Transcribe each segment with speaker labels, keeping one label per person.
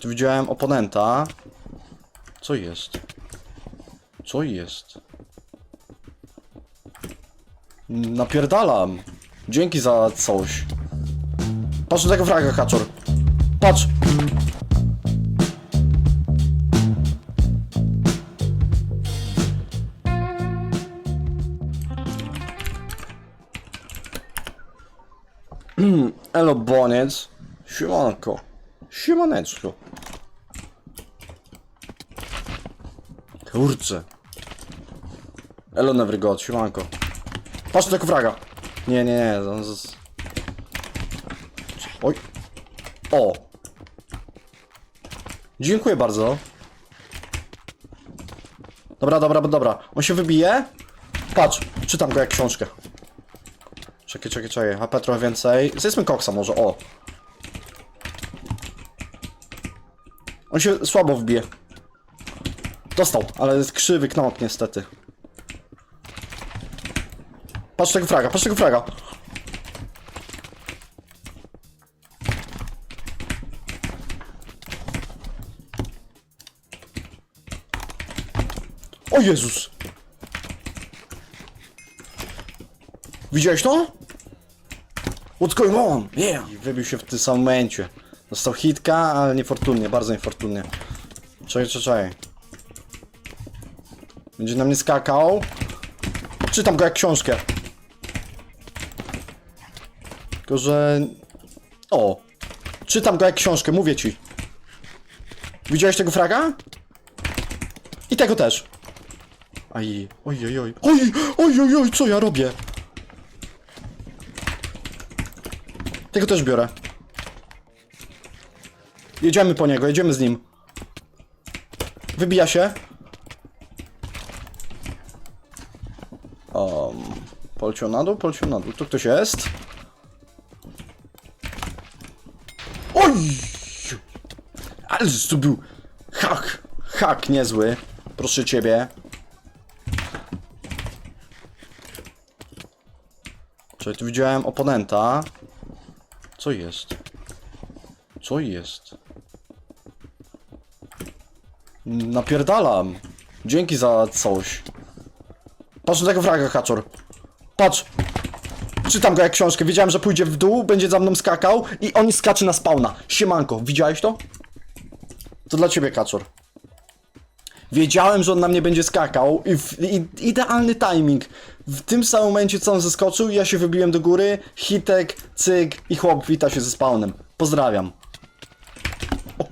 Speaker 1: Widziałem oponenta. Co jest? Co jest? Napierdalam. Dzięki za coś. Patrz na tego fraga, kaczor. Patrz. Elo, boniec. Siemanko. Siemaneczko. Kurczę. Elo, Nevergod, siemanko. Patrz tego fraga. Nie, nie, nie. Oj. O. Dziękuję bardzo. Dobra, dobra, dobra. On się wybije. Patrz, czytam go jak książkę. Czekaj, czekaj, czekaj. HP trochę więcej. Zjedzmy koksa może, o. On się słabo wbije. Dostał, ale jest krzywy knok niestety. Patrz tego fraga, patrz tego fraga. O Jezus! Widziałeś to? What's going on? Yeah! I wybił się w tym samym momencie. Dostał hitka, ale niefortunnie, bardzo niefortunnie. Czekaj, czekaj, czekaj. Będzie na mnie skakał. Czytam go jak książkę. Tylko, że... O! Czytam go jak książkę, mówię ci. Widziałeś tego fraga? I tego też. Aj, oj, oj, oj. Oj, oj, oj, oj, co ja robię? Tego też biorę. Jedziemy po niego, jedziemy z nim. Wybija się. Um, poleciał na dół, poleciał na dół. Tu ktoś jest. Oj! Ale to był hak, hak niezły. Proszę ciebie. Czekaj, tu widziałem oponenta. Co jest? Co jest? Napierdalam. Dzięki za coś. Patrz na tego fraga, kaczor. Patrz. Czytam go jak książkę. Wiedziałem, że pójdzie w dół, będzie za mną skakał i on skacze na spawna. Siemanko, widziałeś to? To dla ciebie, kaczor. Wiedziałem, że on na mnie będzie skakał i, w, i idealny timing. W tym samym momencie, co on zeskoczył, ja się wybiłem do góry, hitek, cyk i chłop wita się ze spawnem. Pozdrawiam.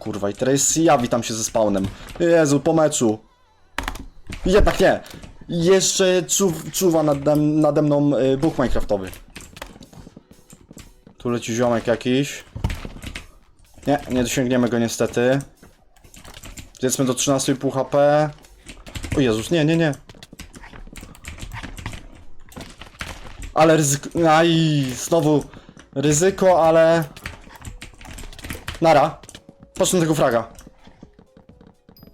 Speaker 1: Kurwa, i teraz ja witam się ze spawnem. Jezu, po meczu. Jednak nie. Jeszcze czu, czuwa nade, nade mną y, Bóg Minecraftowy. Tu leci ziomek jakiś. Nie, nie dosięgniemy go niestety. Zjedzmy do 13,5 HP. O Jezus, nie, nie, nie. Ale ryzyko... Aj, znowu ryzyko, ale... Nara. Patrz na tego fraga.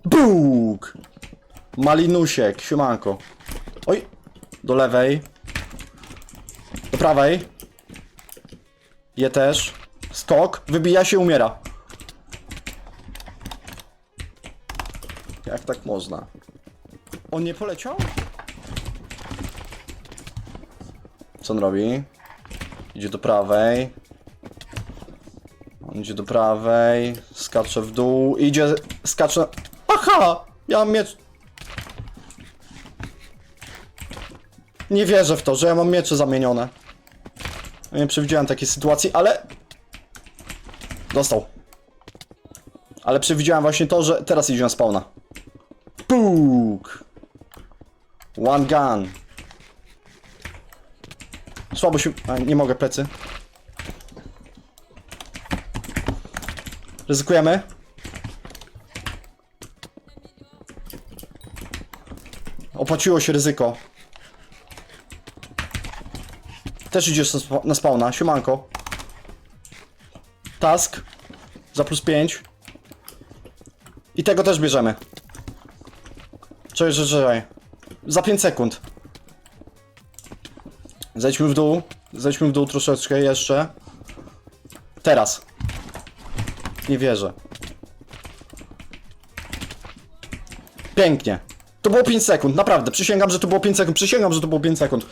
Speaker 1: Bóg! Malinusiek, siemanko. Oj, do lewej. Do prawej. Je też. Skok, wybija się, umiera. Jak tak można? On nie poleciał? Co on robi? Idzie do prawej. On idzie do prawej. Skacze w dół. Idzie. Skacze. Aha! Ja mam miecz. Nie wierzę w to, że ja mam miecze zamienione. Nie przewidziałem takiej sytuacji, ale. Dostał. Ale przewidziałem właśnie to, że teraz idzie na spawna. Puk! One gun. Słabo się... A, nie mogę, plecy. Ryzykujemy. Opłaciło się ryzyko. Też idziesz na na spawna, siemanko. Task. Za plus 5. I tego też bierzemy. Czekaj, czekaj, czekaj. Za 5 sekund. Zejdźmy w dół. Zejdźmy w dół troszeczkę jeszcze. Teraz. Nie wierzę. Pięknie. To było 5 sekund, naprawdę. Przysięgam, że to było 5 sekund. Przysięgam, że to było 5 sekund.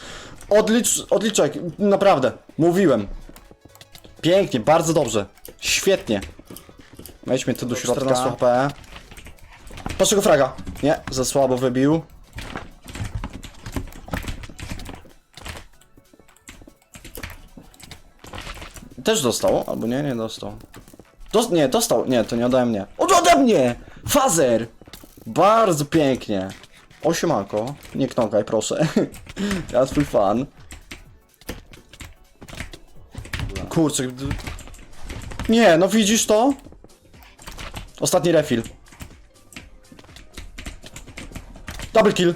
Speaker 1: Odlicz, odliczek, naprawdę. Mówiłem. Pięknie, bardzo dobrze. Świetnie. Wejdźmy tu do środka. 14 HP. Patrz tego fraga. Nie, za słabo wybił. Też dostał, albo nie, nie dostał. Dos nie, dostał, nie, to nie ode mnie. Od ode mnie! Fazer! Bardzo pięknie. Osiemanko, nie knokaj, proszę. ja twój fan. Kurczę. Nie, no widzisz to? Ostatni refill. Double kill.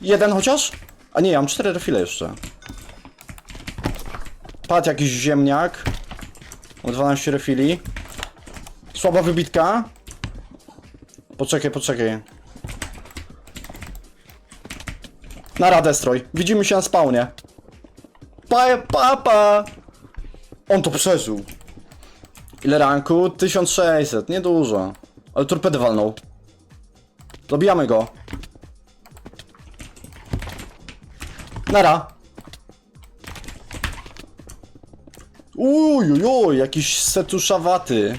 Speaker 1: Jeden chociaż? A nie, ja mam cztery refile jeszcze. Padł jakiś ziemniak. Mam 12 refili. Słaba wybitka. Poczekaj, poczekaj. Na radę stroj. Widzimy się na spawnie. Pa, pa, pa. On to przeżył. Ile ranku? 1600. Niedużo. Ale torpedy walnął. Dobijamy go. Nara. Uj, uj, uj, jakiś setuszawaty.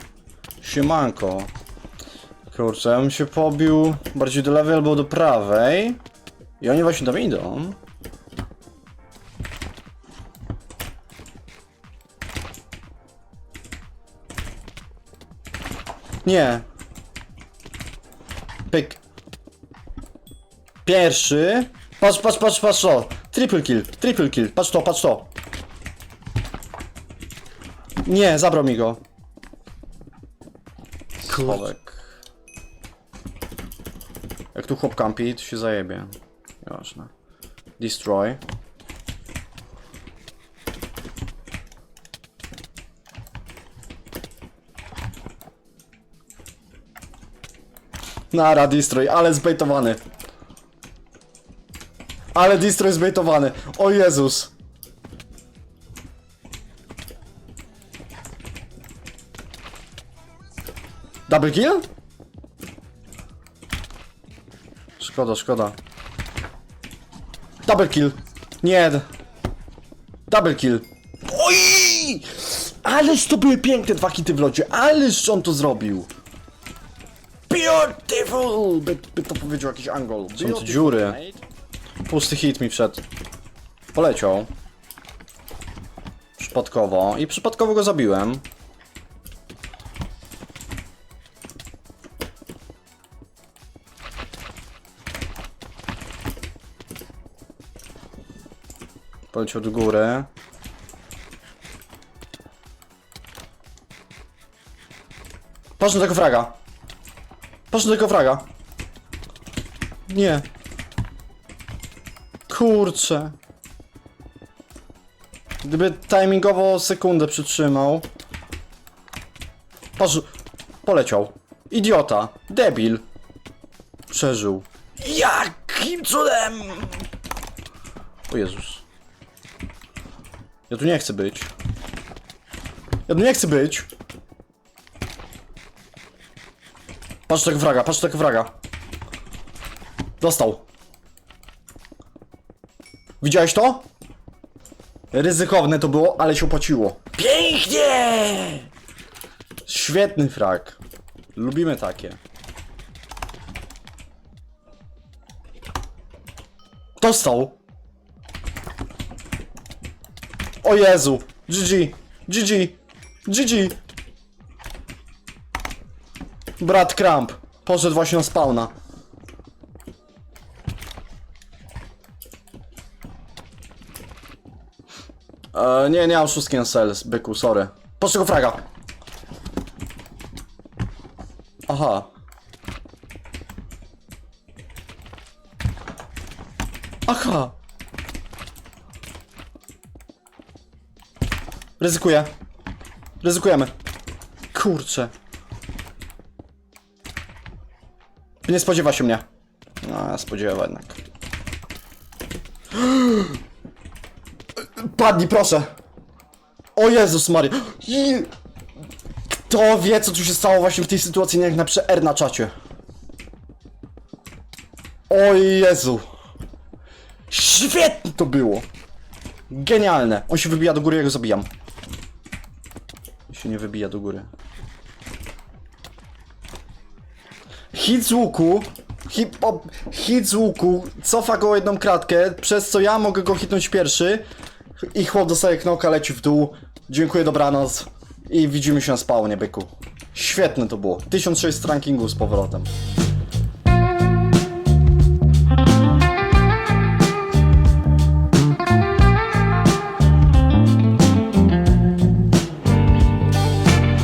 Speaker 1: Siemanko. Kurczę, ja bym się pobił bardziej do lewej albo do prawej. I oni właśnie tam idą. Nie. Pyk. Pierwszy. Patrz, patrz, patrz, patrz to. Triple kill, triple kill. Patrz to, patrz to. Nie, zabrał mi go. Schowek. Jak tu chłop kampi, to się zajebie. Jasne. Destroy. Nara, destroy, ale zbejtowany. Ale destroy zbejtowany. O Jezus. Double kill? Szkoda, szkoda. Double kill. Nie. Double kill. Oj! Ależ to były piękne dwa hity w locie. Ależ on to zrobił. Beautiful! By, by to powiedział jakiś angol. Są tu dziury. Pusty hit mi wszedł. Poleciał. Przypadkowo. I przypadkowo go zabiłem. Poleciał do góry. Patrz na tego fraga. Patrz na tego fraga. Nie. Kurczę. Gdyby timingowo sekundę przytrzymał. Patrz. Poleciał. Idiota. Debil. Przeżył. Jakim cudem? O Jezus. Ja tu nie chcę być. Ja tu nie chcę być. Patrz tego fraga, patrz tego fraga. Dostał. Widziałeś to? Ryzykowne to było, ale się opłaciło. Pięknie! Świetny frag. Lubimy takie. Dostał. O Jezu! GG! GG! GG! Brat Kramp poszedł właśnie na spawna. E, nie, nie mam szóstki na cel, byku, sorry. Patrz tego fraga! Aha. Aha! Ryzykuję. Ryzykujemy. Kurczę. Nie spodziewa się mnie. No, spodziewa jednak. Padnij, proszę. O Jezus Maria. Kto wie, co tu się stało właśnie w tej sytuacji, jak napiszę R na czacie. O Jezu. Świetnie to było. Genialne. On się wybija do góry, ja go zabijam. Się nie wybija do góry. Hit z łuku. Hit, o, hit z łuku. Cofa go jedną kratkę, przez co ja mogę go hitnąć pierwszy. I chłop dostaje knoka, leci w dół. Dziękuję, dobranoc. I widzimy się na spawnie, byku. Świetne to było. 1600 rankingu z powrotem.